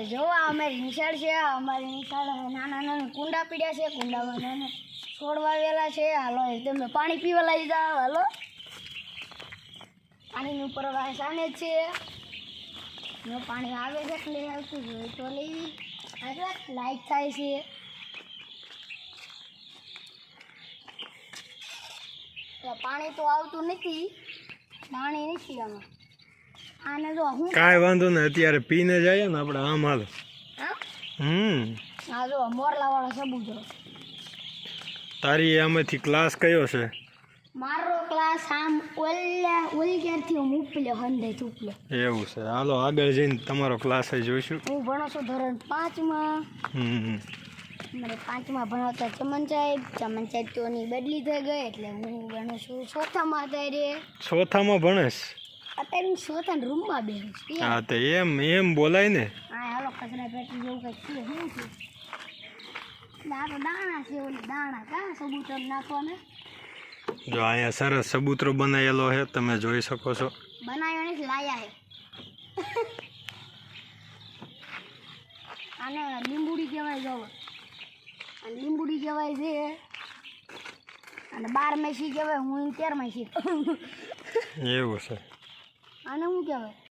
જો અમારી નિશાળ છે અમારી નિશાળ નાના નાના કુંડા પીડ્યા છે, કુંડામાં નાના છોડ વાવેલા છે. હાલો, એકદમ પાણી પીવા લઈ જાઓ, હાલો. પાણીની ઉપર જ છે. જો, પાણી આવે છે એટલે આવતું હોય તો લઈ આગળ લાઈટ થાય છે. પાણી તો આવતું નથી. પાણી નથી આમાં. આને જો હું કાંઈ વાંધો ને અત્યારે પીને જઈએ ને આપણે આમ હાલ. હમ. આ જો મોરલાવાળો જો તારી આમાંથી ક્લાસ કયો છે? મારો ક્લાસ આમ ઓલ્યા ઓલિયારથી હું ઉપલ્યો હંદે ઉપલ્યો. એવું છે. હાલો આગળ જઈને તમારો ક્લાસ જોઈશું. હું ભણો છું ધોરણ પાંચમાં. હમ મારે પાંચમાં ભણાવતા ચમન સાહેબ. ચમન સાહેબ તો બદલી થઈ ગઈ એટલે હું ભણું છું ચોથામાં અત્યારે. ચોથામાં ભણેશ? અત્યારે હું ચોથા રૂમમાં બેહું છું. હા તો એમ એમ બોલાય ને. હા હાલો કચરા પેટી જેવું કંઈક છે શું છે? આ તો દાણા છે ઓલી દાણા કા સબૂતો નાખવાના? જો અહીંયા સરસ સબૂતરો બનાવેલો છે તમે જોઈ શકો છો. બનાવ્યો નથી લાયા છે. આને લીંબુડી કહેવાય જો. અને લીંબુડી કહેવાય છે. અને બાર મેસી કહેવાય હું તેર મેસી એવું છે. આને શું કહેવાય